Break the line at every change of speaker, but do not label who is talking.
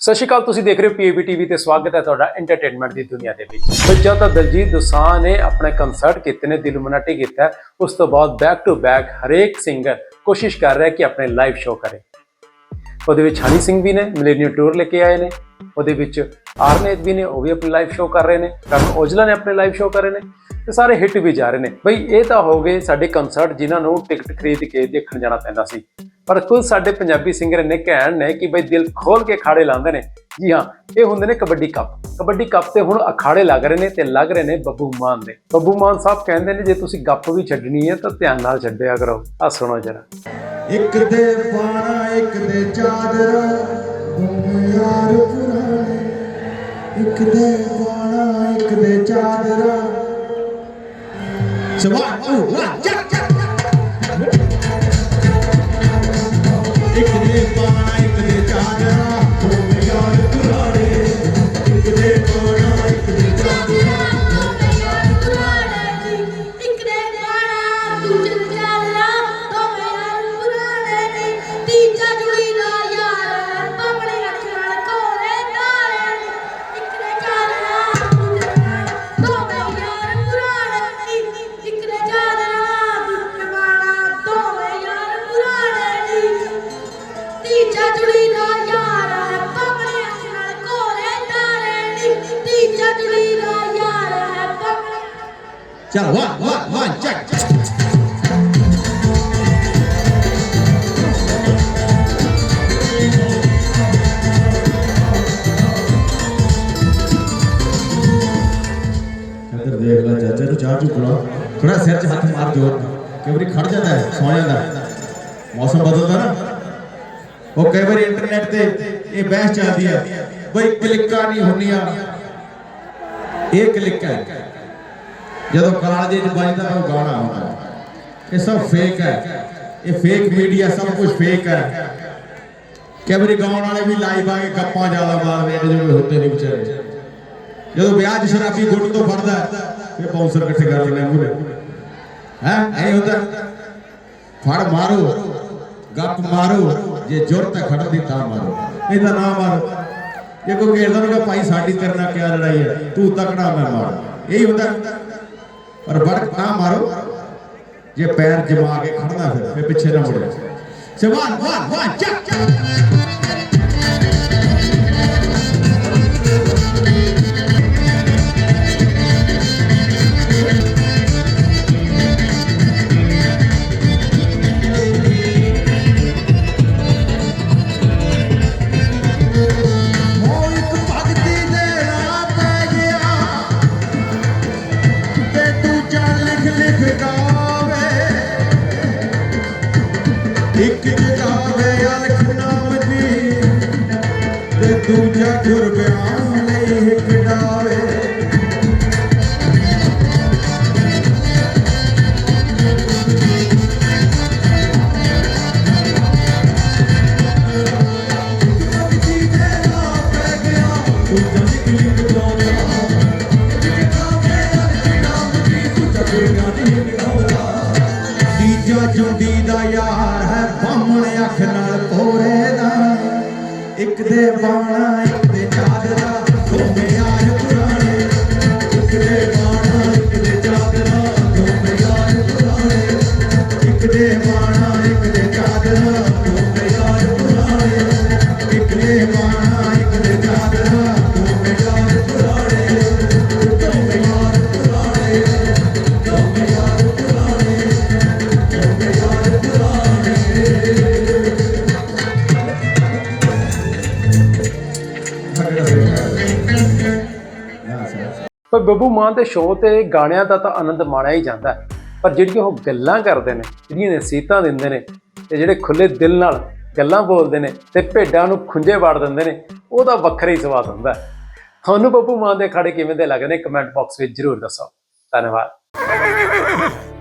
ਸਤਿ ਸ਼੍ਰੀ ਅਕਾਲ, ਤੁਸੀਂ ਦੇਖ ਰਹੇ ਹੋ ਪੀਏਬੀ ਟੀਵੀ ਤੇ ਸਵਾਗਤ ਹੈ ਤੁਹਾਡਾ ਐਂਟਰਟੇਨਮੈਂਟ ਦੀ ਦੁਨੀਆ ਦੇ ਵਿੱਚ। ਬੱਚਾ ਤਾਂ ਦਲਜੀਤ ਦੋਸਾਂਝ ਨੇ ਆਪਣੇ ਕੰਸਰਟ ਕੀਤੇ ਨੇ, ਦਿਲ ਦਿਲਮਨਾਟੀ ਕੀਤਾ ਉਸ ਤੋਂ ਬਾਅਦ ਬੈਕ ਟੂ ਬੈਕ ਹਰੇਕ ਸਿੰਗਰ ਕੋਸ਼ਿਸ਼ ਕਰ ਰਿਹਾ ਕਿ ਆਪਣੇ ਲਾਈਵ ਸ਼ੋਅ ਕਰੇ। ਉਹਦੇ ਵਿੱਚ ਹਨੀ ਸਿੰਘ ਵੀ ਨੇ ਮਿਲੇਨੀਅਮ ਟੂਰ ਲੈ ਕੇ ਆਏ ਨੇ। ਉਹਦੇ ਵਿੱਚ ਆਰਨੇਤ ਵੀ ਨੇ, ਉਹ ਵੀ ਆਪਣੀ ਲਾਈਵ ਸ਼ੋਅ ਕਰ ਰਹੇ ਨੇ। ਕਰਨ ਔਜਲਾ ਨੇ ਆਪਣੇ ਲਾਈਵ ਸ਼ੋਅ ਕਰ ਰਹੇ ਨੇ। ਤੇ ਸਾਰੇ ਹਿੱਟ ਵੀ ਜਾ ਰਹੇ ਨੇ। ਬਈ, ਇਹ ਤਾਂ ਹੋ ਗਏ ਸਾਡੇ ਕੰਸਰਟ ਜਿਨ੍ਹਾਂ ਨੂੰ ਟਿਕਟ ਖਰੀਦ ਕੇ ਦੇਖਣ ਜਾਣਾ ਪੈਂਦਾ ਸੀ। ਪਰ ਕੁਝ ਸਾਡੇ ਪੰਜਾਬੀ ਸਿੰਗਰ ਨੇ ਕਹਿਣ ਨੇ ਕਿ ਬਈ ਦਿਲ ਖੋਲ ਕੇ ਅਖਾੜੇ ਲਾਉਂਦੇ ਨੇ। ਜੀ ਹਾਂ, ਇਹ ਹੁੰਦੇ ਨੇ ਕਬੱਡੀ ਕੱਪ। ਕਬੱਡੀ ਕੱਪ ਤੇ ਹੁਣ ਅਖਾੜੇ ਲੱਗ ਰਹੇ ਨੇ ਤੇ ਲੱਗ ਰਹੇ ਨੇ ਬੱਬੂ ਮਾਨ ਦੇ। ਬੱਬੂ ਮਾਨ ਸਾਹਿਬ ਕਹਿੰਦੇ ਨੇ, ਜੇ ਤੁਸੀਂ ਗੱਪ ਵੀ ਛੱਡਣੀ ਹੈ ਤਾਂ ਧਿਆਨ ਨਾਲ ਛੱਡਿਆ ਕਰੋ। ਆ ਸੁਣੋ ਜਰਾ।
ਇੱਕ ਦੇ ਪਾਣਾ, ਇੱਕ ਦੇ ਚਾਦਰਾ ਯਾਰ ਪੁਰਾਣੇ ਇੱਕ ਦੇ ਪਾਣਾ, ਇੱਕ ਦੇ ਚਾਦਰਾ। ਸਵਾਲ ਟੂ ਵਨ ਚੱਕ
ਤੀਜਾ ਜੁੜੀ ਦਾ ਯਾਰ ਹੈ ਪਵਣੇ ਅੱਖ ਨਾਲ ਕੋਰੇ ਤਾਰੇ ਨੀ ਤੀਜਾ ਜੁੜੀ ਦਾ ਯਾਰ ਹੈ ਪਵਣੇ
ਚਲ ਵਨ ਵਨ ਵਨ ਚੱਕ ਦੇਖ ਲੈ ਚਾਚਾ ਨੂੰ ਚਾਹ ਚੁ ਪਿਲਾ ਥੋੜਾ ਸਿਰ 'ਚ ਹੱਥ ਮਾਰ ਦਿਓ ਕਈ ਵਾਰੀ ਖੜ ਜਾਂਦਾ ਹੈ, ਸੌ ਜਾਂਦਾ ਮੌਸਮ ਬਦਲਦਾ ਨਾ। ਉਹ ਕਈ ਵਾਰੀ ਇੰਟਰਨੈਟ ਤੇ ਇਹ ਬਹਿਸ ਚੱਲਦੀ ਹੈ ਬਈ ਕਲਿੱਕਾਂ ਨਹੀਂ ਹੁੰਦੀਆਂ। ਇਹ ਕਲਿੱਕ ਹੈ। ਜਦੋਂ ਕਾਲਜੇ 'ਚ ਵੱਜਦਾ ਉਹ ਗਾਣਾ ਹੁੰਦਾ ਇਹ ਸਭ ਫੇਕ ਹੈ। ਇਹ ਫੇਕ ਮੀਡੀਆ ਸਭ ਕੁਝ ਫੇਕ ਹੈ। ਕਈ ਵਾਰੀ ਗਾਉਣ ਵਾਲੇ ਵੀ ਲਾਈਵ ਆ ਕੇ ਗੱਪਾਂ ਜ਼ਿਆਦਾ ਮਾਰਦੇ ਨੇ ਜਿਹੜੇ ਹੁੰਦੇ ਨਹੀਂ ਵਿਚਾਰੇ। ਜਦੋਂ ਵਿਆਹ 'ਚ ਸ਼ਰਾਬੀ ਗੁੱਟ ਤੋਂ ਫੜਦਾ, ਫਿਰ ਬਾਉਂਸਰ ਇਕੱਠੇ ਕਰ ਲੈਣੇ ਮੂਰੇ ਹੈ? ਐ ਹੁੰਦਾ। ਫੜ ਮਾਰੋ। ਗੱਪ ਮਾਰੋ। ਜੇ ਜ਼ਰੂਰਤ ਹੈ ਖੜਨ ਦੀ ਤਾਂ ਮਾਰੋ। ਨਹੀਂ ਤਾਂ ਮਾਰੋ। ਜੇ ਕੋਈ ਘੇਰਦਾ ਨੂੰ ਭਾਈ ਸਾਡੀ ਤੇਰੇ ਨਾਲ ਕਿਆ ਲੜਾਈ ਹੈ? ਤੂੰ ਤਕੜਾ ਮੈਂ ਮਾਰ। ਇਹੀ ਹੁੰਦਾ। ਪਰ ਬੜਕ ਨਾ ਮਾਰੋ। ਜੇ ਪੈਰ ਜਮਾ ਕੇ ਖੜਨਾ ਫਿਰ ਪਿੱਛੇ ਨਾ ਮੁੜੋ ਸਵਾਨ ਵਾਨ ਵਾਨ ਚੱਕ। ਇੱਕ ਜਗਾਵੇ ਅਲਖ ਨਾਮ ਦੀ ਤੇ ਦੂਜਾ ਜੁਰ ਜੁੰਡੀ ਦਾ ਯਾਰ ਹੈ, ਬਾਹਮਣ ਅੱਖ ਨਾਲ ਕੋਰੇ ਦਾ। ਇੱਕ ਦੇ ਬਾਣਾ, ਇੱਕ ਦੇ ਚਾਦਰਾ।
ਪਰ ਬੱਬੂ ਮਾਨ ਦੇ ਸ਼ੋਅ ਤੇ ਗਾਣਿਆਂ ਦਾ ਤਾਂ ਆਨੰਦ ਮਾਣਿਆ ਹੀ ਜਾਂਦਾ ਹੈ। ਪਰ ਜਿਹੜੀਆਂ ਉਹ ਗੱਲਾਂ ਕਰਦੇ ਨੇ, ਜਿਹੜੀਆਂ ਨਸੀਹਤਾਂ ਦਿੰਦੇ ਨੇ ਤੇ ਜਿਹੜੇ ਖੁੱਲੇ ਦਿਲ ਨਾਲ ਗੱਲਾਂ ਬੋਲਦੇ ਨੇ ਤੇ ਭੇਡਾਂ ਨੂੰ ਖੁੰਝੇ ਵਾੜ ਦਿੰਦੇ ਨੇ, ਉਹਦਾ ਵੱਖਰਾ ਹੀ ਸਵਾਦ ਹੁੰਦਾ ਹੈ। ਤੁਹਾਨੂੰ ਬੱਬੂ ਮਾਨ ਦੇ ਅਖਾੜੇ ਕਿਵੇਂ ਦੇ ਲੱਗਦੇ ਨੇ ਕਮੈਂਟ ਬਾਕਸ ਵਿੱਚ ਜਰੂਰ ਦੱਸੋ ਧੰਨਵਾਦ